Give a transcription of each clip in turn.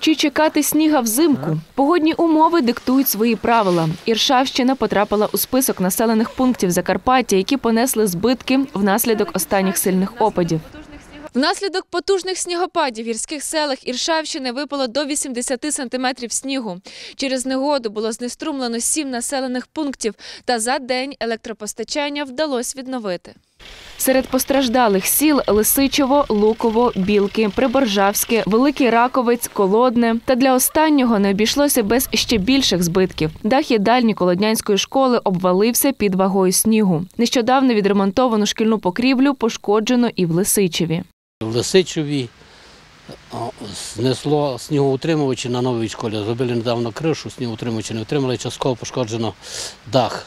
Чи чекати сніга взимку? Погодні умови диктують свої правила. Іршавщина потрапила у список населених пунктів Закарпаття, які понесли збитки внаслідок останніх сильних опадів. Внаслідок потужних снігопадів в гірських селах Іршавщини випало до 80 сантиметрів снігу. Через негоду було знеструмлено сім населених пунктів, та за день електропостачання вдалося відновити. Серед постраждалих сіл Лисичево, Луково, Білки, Приборжавське, Великий Раковець, Колодне. Та для останнього не обійшлося без ще більших збитків. Дах їдальні Колоднянської школи обвалився під вагою снігу. Нещодавно відремонтовану шкільну покрівлю пошкоджено і в Лисичеві. В Лисичеві знесло снігоутримувачі на новій школі. Зробили недавно кришу, снігоутримувачі не отримали, частково пошкоджено дах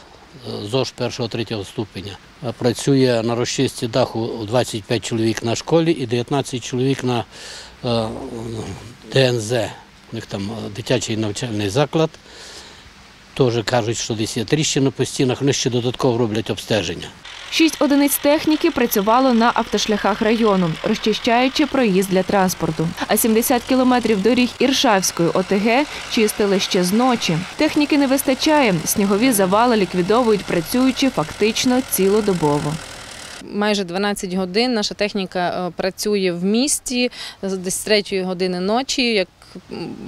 ЗОЖ першого-третього ступеня. Е, Працює на розчисті даху 25 чоловік на школі і 19 чоловік на е, ДНЗ. У них там е, дитячий навчальний заклад. Теж кажуть, що десь є тріщини по стінах, вони ще додатково роблять обстеження. Шість одиниць техніки працювало на автошляхах району, розчищаючи проїзд для транспорту. А 70 кілометрів доріг Іршавської ОТГ чистили ще з ночі. Техніки не вистачає. Снігові завали ліквідовують, працюючи фактично цілодобово. Майже 12 годин наша техніка е, працює в місті з десь з 3 години ночі. Як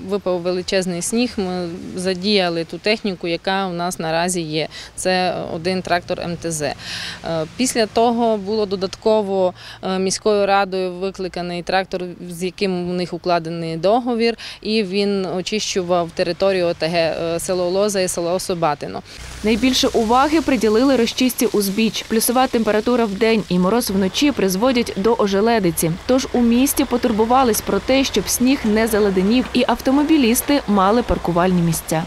випав величезний сніг, ми задіяли ту техніку, яка у нас наразі є. Це один трактор МТЗ. Е, Після того було додатково е, міською радою викликаний трактор, з яким у них укладений договір, і він очищував територію ОТГ е, село Лоза і село Собатино. Найбільше уваги приділили розчистці узбіч. Плюсова температура в день і мороз вночі призводять до ожеледиці. Тож у місті потурбувались про те, щоб сніг не заледенів, і автомобілісти мали паркувальні місця.